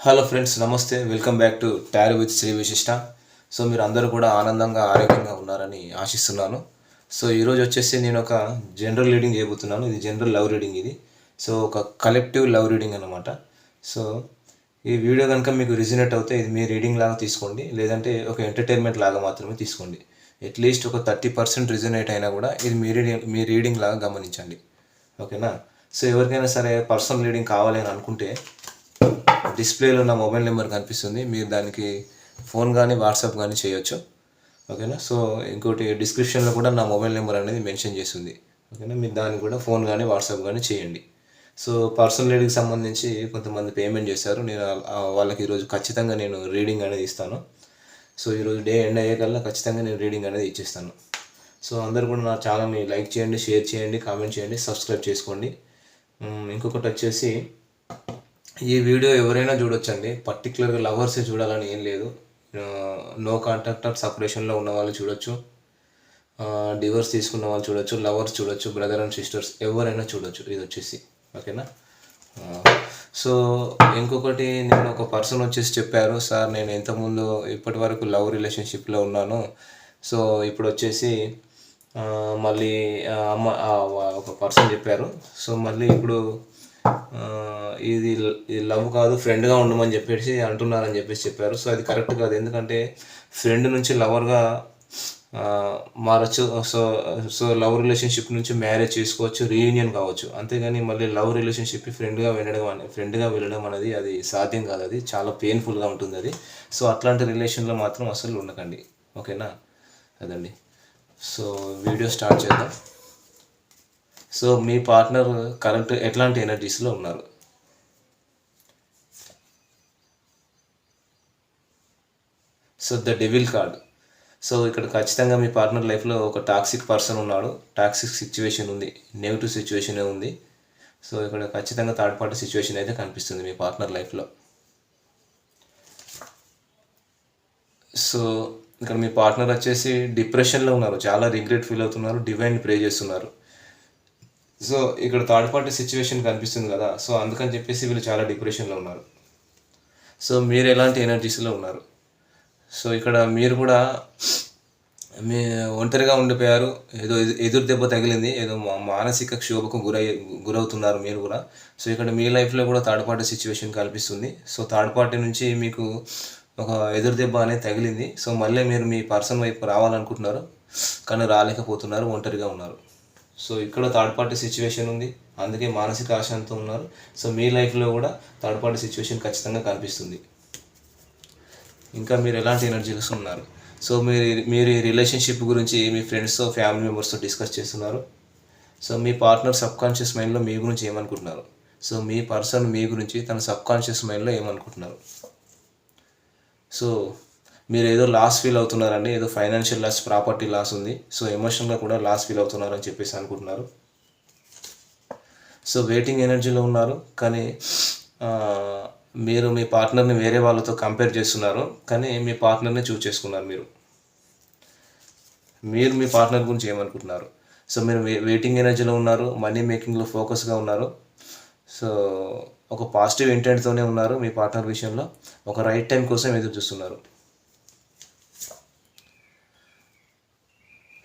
Hello friends నమస్తే. Welcome back to tarot with Sri Vishishta so మీరు అందరూ కూడా ఆనందంగా ఆరోగ్యంగా ఉన్నారని ఆశిస్తున్నాను. సో ఈరోజు వచ్చేసి నేను ఒక జనరల్ రీడింగ్ చేయబోతున్నాను. ఇది జనరల్ లవ్ రీడింగ్ ఇది. సో ఒక కలెక్టివ్ లవ్ రీడింగ్ అనమాట సో ఈ వీడియో కనుక మీకు రిజినేట్ అవుతే ఇది మీ రీడింగ్ లాగా తీసుకోండి. లేదంటే ఒక ఎంటర్టైన్మెంట్ లాగా మాత్రమే తీసుకోండి. అట్లీస్ట్ ఒక థర్టీ పర్సెంట్ రిజనేట్ అయినా కూడా ఇది మీ రీడింగ్ మీ రీడింగ్ లాగా గమనించండి. ఓకేనా సో ఎవరికైనా సరే పర్సనల్ రీడింగ్ కావాలి అని అనుకుంటే డిస్ప్లేలో నా మొబైల్ నెంబర్ కనిపిస్తుంది. మీరు దానికి ఫోన్ కానీ వాట్సాప్ కానీ చేయొచ్చు. ఓకేనా? సో ఇంకోటి డిస్క్రిప్షన్లో కూడా నా మొబైల్ నెంబర్ అనేది మెన్షన్ చేస్తుంది. ఓకేనా? మీరు దానికి కూడా ఫోన్ కానీ వాట్సాప్ కానీ చేయండి. సో పర్సనల్ రీడింగ్కి సంబంధించి కొంతమంది పేమెంట్ చేశారు. నేను వాళ్ళకి ఈరోజు ఖచ్చితంగా నేను రీడింగ్ అనేది ఇస్తాను. సో ఈరోజు డే ఎండ్ అయ్యేకల్లా ఖచ్చితంగా నేను రీడింగ్ అనేది ఇచ్చేస్తాను. సో అందరు కూడా నా ఛానల్ని లైక్ చేయండి షేర్ చేయండి కామెంట్ చేయండి సబ్స్క్రైబ్ చేసుకోండి. ఇంకొకటి వచ్చేసి ఈ వీడియో ఎవరైనా చూడొచ్చండి. పర్టికులర్గా లవర్సే చూడాలని ఏం లేదు. నో కాంటాక్ట్ ఆర్ సపరేషన్లో ఉన్న వాళ్ళు చూడొచ్చు. డివోర్స్ తీసుకున్న వాళ్ళు చూడొచ్చు. లవర్స్ చూడొచ్చు. బ్రదర్ అండ్ సిస్టర్స్ ఎవరైనా చూడొచ్చు. ఇది వచ్చేసి. ఓకేనా సో ఇంకొకటి నేను ఒక పర్సన్ వచ్చేసి చెప్పారు. సార్ నేను ఇంతకుముందు ఇప్పటి వరకు లవ్ రిలేషన్షిప్లో ఉన్నాను. సో ఇప్పుడు వచ్చేసి మళ్ళీ అమ్మ ఒక పర్సన్ చెప్పారు. సో మళ్ళీ ఇప్పుడు ఇది ఇది లవ్ కాదు ఫ్రెండ్గా ఉండమని చెప్పేసి అంటున్నారని చెప్పేసి చెప్పారు. సో అది కరెక్ట్ కాదు. ఎందుకంటే ఫ్రెండ్ నుంచి లవర్గా మారచ్చు. సో సో లవ్ రిలేషన్షిప్ నుంచి మ్యారేజ్ చేసుకోవచ్చు రీయూనియన్ కావచ్చు. అంతేగాని మళ్ళీ లవ్ రిలేషన్షిప్ ఫ్రెండ్గా వెళ్ళడం అనే ఫ్రెండ్గా వెళ్ళడం అనేది అది సాధ్యం కాదు. అది చాలా పెయిన్ఫుల్గా ఉంటుంది అది. సో అట్లాంటి రిలేషన్లో మాత్రం అసలు ఉండకండి. ఓకేనా? అదండి. సో వీడియో స్టార్ట్ చేద్దాం. సో మీ పార్ట్నర్ కరెంట్ ఎట్లాంటి ఎనర్జీస్లో ఉన్నారు? So the devil card. So ఇక్కడ ఖచ్చితంగా మీ పార్ట్నర్ లైఫ్లో ఒక టాక్సిక్ పర్సన్ ఉన్నాడు. టాక్సిక్ సిచ్యువేషన్ ఉంది. నెగిటివ్ సిచ్యువేషనే ఉంది. సో ఇక్కడ ఖచ్చితంగా థర్డ్ పార్టీ సిచ్యువేషన్ అయితే కనిపిస్తుంది మీ పార్ట్నర్ లైఫ్లో. సో ఇక్కడ మీ పార్ట్నర్ వచ్చేసి డిప్రెషన్లో ఉన్నారు. చాలా రిగ్రెట్ ఫీల్ అవుతున్నారు. డివైన్ ప్రే చేస్తున్నారు. సో ఇక్కడ థర్డ్ పార్టీ సిచ్యువేషన్ కనిపిస్తుంది కదా సో అందుకని చెప్పేసి వీళ్ళు చాలా డిప్రెషన్లో ఉన్నారు. సో మీరు ఎలాంటి ఎనర్జీస్లో ఉన్నారు? సో ఇక్కడ మీరు కూడా మీ ఒంటరిగా ఉండిపోయారు ఏదో ఎదు- ఎదురు దెబ్బ తగిలింది ఏదో మా- మానసిక క్షోభకు గురై గురవుతున్నారు మీరు కూడా. సో ఇక్కడ మీ లైఫ్లో కూడా థర్డ్ పార్టీ సిచ్యువేషన్ కనిపిస్తుంది సో థర్డ్ పార్టీ నుంచి మీకు ఒక ఎదురు దెబ్బ అనేది తగిలింది. సో మళ్ళీ మీరు మీ పర్సన్ వైపు రావాలనుకుంటున్నారు కానీ రాలేకపోతున్నారు ఒంటరిగా ఉన్నారు. సో ఇక్కడ థర్డ్ పార్టీ సిచ్యువేషన్ ఉంది. అందుకే మానసిక ఆశాంతో ఉన్నారు. సో మీ లైఫ్లో కూడా థర్డ్ పార్టీ సిచ్యువేషన్ ఖచ్చితంగా కనిపిస్తుంది. ఇంకా మీరు ఎలాంటి ఎనర్జీస్ ఉన్నారు? సో మీరు మీరు ఈ రిలేషన్షిప్ గురించి మీ ఫ్రెండ్స్తో ఫ్యామిలీ మెంబర్స్తో డిస్కస్ చేస్తున్నారు. సో మీ పార్ట్నర్ సబ్కాన్షియస్ మైండ్లో మీ గురించి ఏమనుకుంటున్నారు? సో మీ పర్సన్ మీ గురించి తన సబ్కాన్షియస్ మైండ్లో ఏమనుకుంటున్నారు? సో మీరు ఏదో లాస్ ఫీల్ అవుతున్నారండి ఏదో ఫైనాన్షియల్ లాస్ ప్రాపర్టీ లాస్ ఉంది. సో ఎమోషనల్గా కూడా లాస్ ఫీల్ అవుతున్నారని చెప్పేసి అనుకుంటున్నారు. సో వెయిటింగ్ ఎనర్జీలో ఉన్నారు. కానీ మీరు మీ పార్ట్నర్ని వేరే వాళ్ళతో కంపేర్ చేస్తున్నారు. కానీ మీ పార్ట్నర్ని చూస్ చేసుకున్నారు మీరు. మీరు మీ పార్ట్నర్ గురించి ఏమనుకుంటున్నారు? సో మీరు వెయిటింగ్ ఎనర్జీలో ఉన్నారు. మనీ మేకింగ్లో ఫోకస్గా ఉన్నారు. సో ఒక పాజిటివ్ ఇంటెంట్తోనే ఉన్నారు మీ పార్ట్నర్ విషయంలో. ఒక రైట్ టైం కోసం ఎదురు చూస్తున్నారు.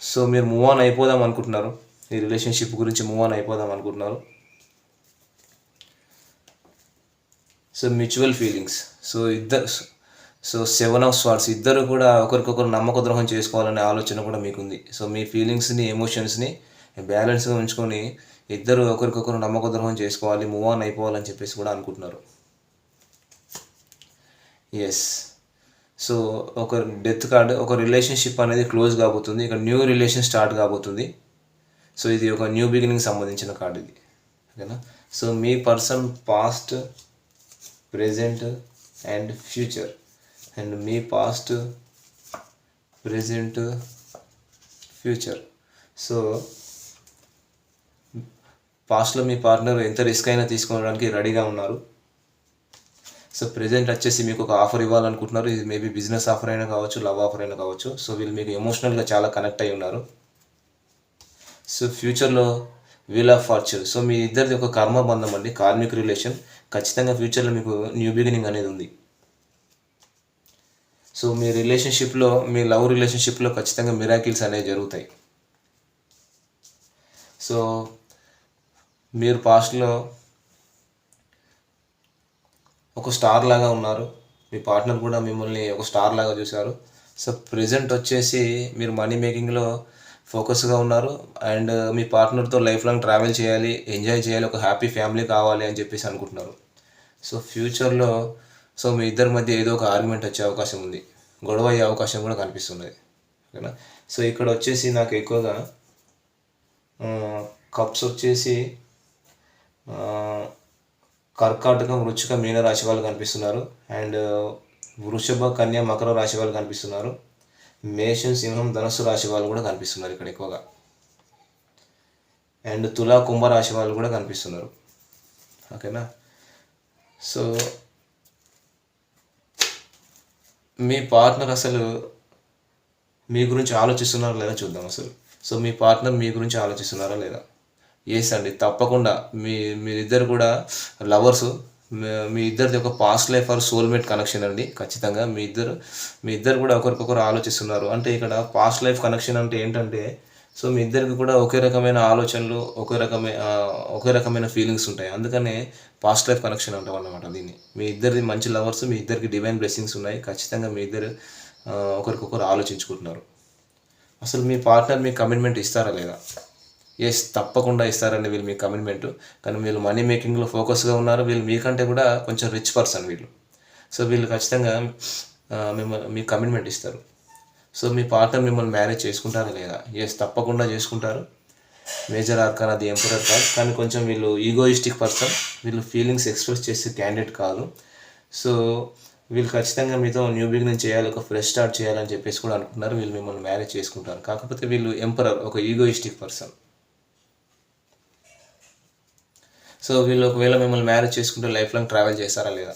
సో మీరు మూవ్ ఆన్ అయిపోదాం అనుకుంటున్నారు. ఈ రిలేషన్షిప్ గురించి మూవ్ ఆన్ అయిపోదాం అనుకుంటున్నారు. సో మ్యూచువల్ ఫీలింగ్స్ సో ఇద్దరు సో సెవెన్ ఆఫ్ స్వార్ట్స్ ఇద్దరు కూడా ఒకరికొకరు నమ్మక ద్రోహం చేసుకోవాలనే ఆలోచన కూడా మీకుంది. సో మీ ఫీలింగ్స్ని ఎమోషన్స్ని బ్యాలెన్స్గా ఉంచుకొని ఇద్దరు ఒకరికొకరు నమ్మక ద్రోహం చేసుకోవాలి మూవ్ ఆన్ అయిపోవాలని చెప్పేసి కూడా అనుకుంటున్నారు. ఎస్ సో ఒక డెత్ కార్డ్ ఒక రిలేషన్షిప్ అనేది క్లోజ్ కాబోతుంది. ఇక న్యూ రిలేషన్ స్టార్ట్ కాబోతుంది. సో ఇది ఒక న్యూ బిగినింగ్ సంబంధించిన కార్డు ఇది. ఓకేనా? So me person past present and future. And me past present future. So పాస్ట్లో మీ పార్ట్నర్ ఎంత రిస్క్ అయినా తీసుకోవడానికి రెడీగా ఉన్నారు. సో ప్రెజెంట్ వచ్చేసి మీకు ఒక ఆఫర్ ఇవ్వాలనుకుంటున్నారు. ఇది మేబీ బిజినెస్ ఆఫర్ అయినా కావచ్చు లవ్ ఆఫర్ అయినా కావచ్చు. సో వీళ్ళు మీకు ఎమోషనల్గా చాలా కనెక్ట్ అయి ఉన్నారు. సో ఫ్యూచర్లో వీల్ ఆఫ్ ఫార్చ్యూన్ సో మీ ఇద్దరిది ఒక కర్మ బంధం అండి కార్మిక్ రిలేషన్ ఖచ్చితంగా ఫ్యూచర్లో మీకు న్యూ బిగినింగ్ అనేది ఉంది. సో మీ రిలేషన్షిప్లో మీ లవ్ రిలేషన్షిప్లో ఖచ్చితంగా మిరాకిల్స్ అనేవి జరుగుతాయి. సో మీరు పాస్ట్లో ఒక స్టార్ లాగా ఉన్నారు. మీ పార్ట్నర్ కూడా మిమ్మల్ని ఒక స్టార్ లాగా చూశారు. సో ప్రజెంట్ వచ్చేసి మీరు మనీ మేకింగ్లో ఫోకస్గా ఉన్నారు. అండ్ మీ పార్ట్నర్తో లైఫ్ లాంగ్ ట్రావెల్ చేయాలి ఎంజాయ్ చేయాలి ఒక హ్యాపీ ఫ్యామిలీ కావాలి అని చెప్పేసి అనుకుంటున్నారు. సో ఫ్యూచర్లో సో మీ ఇద్దరి మధ్య ఏదో ఒక ఆర్గ్యుమెంట్ వచ్చే అవకాశం ఉంది. గొడవ అయ్యే అవకాశం కూడా కనిపిస్తున్నది ఓకేనా? సో ఇక్కడ వచ్చేసి నాకు ఎక్కువగా కప్స్ వచ్చేసి కర్కాటకం వృచ్చిక మీన రాశి వాళ్ళు కనిపిస్తున్నారు. అండ్ వృషభ కన్య మకర రాశి వాళ్ళు కనిపిస్తున్నారు. మేషం సింహం ధనుసు రాశి వాళ్ళు కూడా కనిపిస్తున్నారు ఇక్కడ ఎక్కువగా. అండ్ తులా కుంభ రాశి వాళ్ళు కూడా కనిపిస్తున్నారు. ఓకేనా? సో మీ పార్ట్నర్ అసలు మీ గురించి ఆలోచిస్తున్నారా లేదా చూద్దాం అసలు. సో మీ పార్ట్నర్ మీ గురించి ఆలోచిస్తున్నారా లేదా? ఎస్ అండి తప్పకుండా. మీ మీరిద్దరు కూడా లవర్స్. మీ ఇద్దరిది ఒక past life or soulmate connection అండి. ఖచ్చితంగా మీ ఇద్దరు మీ ఇద్దరు కూడా ఒకరికొకరు ఆలోచిస్తున్నారు. అంటే ఇక్కడ పాస్ట్ లైఫ్ కనెక్షన్ అంటే ఏంటంటే సో మీ ఇద్దరికి కూడా ఒకే రకమైన ఆలోచనలు ఒకే రకమైన ఒకే రకమైన ఫీలింగ్స్ ఉంటాయి. అందుకనే పాస్ట్ లైఫ్ కనెక్షన్ అంటాం అన్నమాట దీన్ని. మీ ఇద్దరిది మంచి లవర్స్ మీ ఇద్దరికి డివైన్ బ్లెస్సింగ్స్ ఉన్నాయి. ఖచ్చితంగా మీ ఇద్దరు ఒకరికొకరు ఆలోచించుకుంటున్నారు. అసలు మీ పార్ట్నర్ మీకు కమిట్మెంట్ ఇస్తారా లేదా? ఎస్ తప్పకుండా ఇస్తారండి వీళ్ళు మీ కమిట్మెంట్ కానీ వీళ్ళు మనీ మేకింగ్లో ఫోకస్గా ఉన్నారు. వీళ్ళు మీకంటే కూడా కొంచెం రిచ్ పర్సన్ వీళ్ళు. సో వీళ్ళు ఖచ్చితంగా మిమ్మల్ని మీకు కమిట్మెంట్ ఇస్తారు. సో మీ పార్ట్నర్ మిమ్మల్ని మ్యారేజ్ చేసుకుంటారా లేదా? ఎస్ తప్పకుండా చేసుకుంటారు. మేజర్ ఆర్కాన్ అది ఎంపరర్ కాదు కానీ కొంచెం వీళ్ళు ఈగోయిస్టిక్ పర్సన్ వీళ్ళు ఫీలింగ్స్ ఎక్స్ప్రెస్ చేసే క్యాండిడేట్ కాదు. సో వీళ్ళు ఖచ్చితంగా మీతో న్యూ బిగినింగ్ చేయాలి ఒక ఫ్రెష్ స్టార్ట్ చేయాలని చెప్పేసి కూడా అనుకుంటున్నారు. వీళ్ళు మిమ్మల్ని మ్యారేజ్ చేసుకుంటారు. కాకపోతే వీళ్ళు ఎంపరర్ ఒక ఈగోయిస్టిక్ పర్సన్ సో వీళ్ళు ఒకవేళ మిమ్మల్ని మ్యారేజ్ చేసుకుంటే లైఫ్ లాంగ్ ట్రావెల్ చేస్తారా లేదా?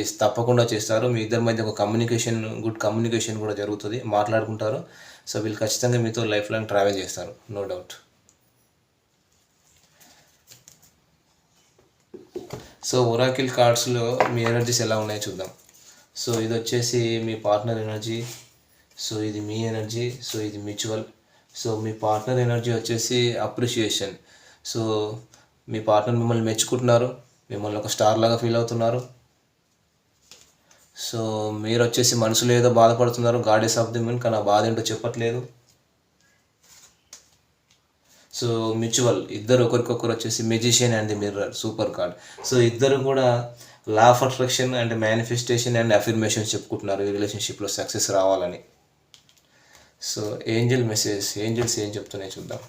ఎస్ తప్పకుండా చేస్తారు. మీ ఇద్దరి మధ్య ఒక కమ్యూనికేషన్ గుడ్ కమ్యూనికేషన్ కూడా జరుగుతుంది. మాట్లాడుకుంటారు. సో వీళ్ళు ఖచ్చితంగా మీతో లైఫ్ లాంగ్ ట్రావెల్ చేస్తారు. నో డౌట్ సో ఒరాకిల్ కార్డ్స్లో మీ ఎనర్జీస్ ఎలా ఉన్నాయో చూద్దాం. సో ఇది వచ్చేసి మీ పార్ట్నర్ ఎనర్జీ సో ఇది మీ ఎనర్జీ సో ఇది మ్యూచువల్ సో మీ పార్ట్నర్ ఎనర్జీ వచ్చేసి అప్రిషియేషన్ సో మీ పార్ట్నర్ మిమ్మల్ని మెచ్చుకుంటున్నారు మిమ్మల్ని ఒక స్టార్ లాగా ఫీల్ అవుతున్నారు. సో మీరు వచ్చేసి మనసులో ఏదో బాధపడుతున్నారు గాడెస్ ఆఫ్ ది మెన్ కానీ ఆ బాధ ఏంటో చెప్పట్లేదు. సో మ్యూచువల్ ఇద్దరు ఒకరికొకరు వచ్చేసి magician and the mirror super card so ఇద్దరు కూడా law of attraction and manifestation and affirmation చెప్పుకుంటున్నారు ఈ రిలేషన్షిప్లో సక్సెస్ రావాలని. సో ఏంజల్ మెసేజ్ ఏంజల్స్ ఏం చెప్తున్నాయి చూద్దాం.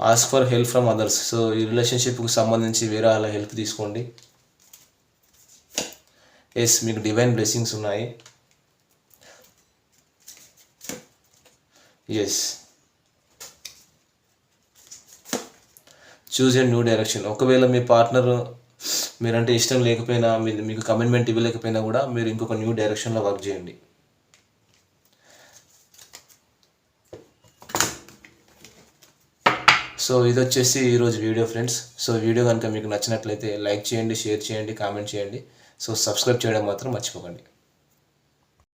Ask for help from others so ఈ రిలేషన్షిప్కి సంబంధించి వేరే వాళ్ళ హెల్ప్ తీసుకోండి. ఎస్ మీకు డివైన్ బ్లెస్సింగ్స్ ఉన్నాయి. Yes choose and new direction ఒకవేళ మీ పార్ట్నర్ మీరంటే ఇష్టం లేకపోయినా మీరు మీకు కమిట్మెంట్ ఇవ్వలేకపోయినా కూడా మీరు ఇంకొక న్యూ డైరెక్షన్లో వర్క్ చేయండి. సో ఇది వచ్చేసి ఈరోజు వీడియో ఫ్రెండ్స్. సో వీడియో కనుక మీకు నచ్చినట్లయితే లైక్ చేయండి షేర్ చేయండి కామెంట్ చేయండి. సో సబ్స్క్రైబ్ చేయడం మాత్రం మర్చిపోకండి.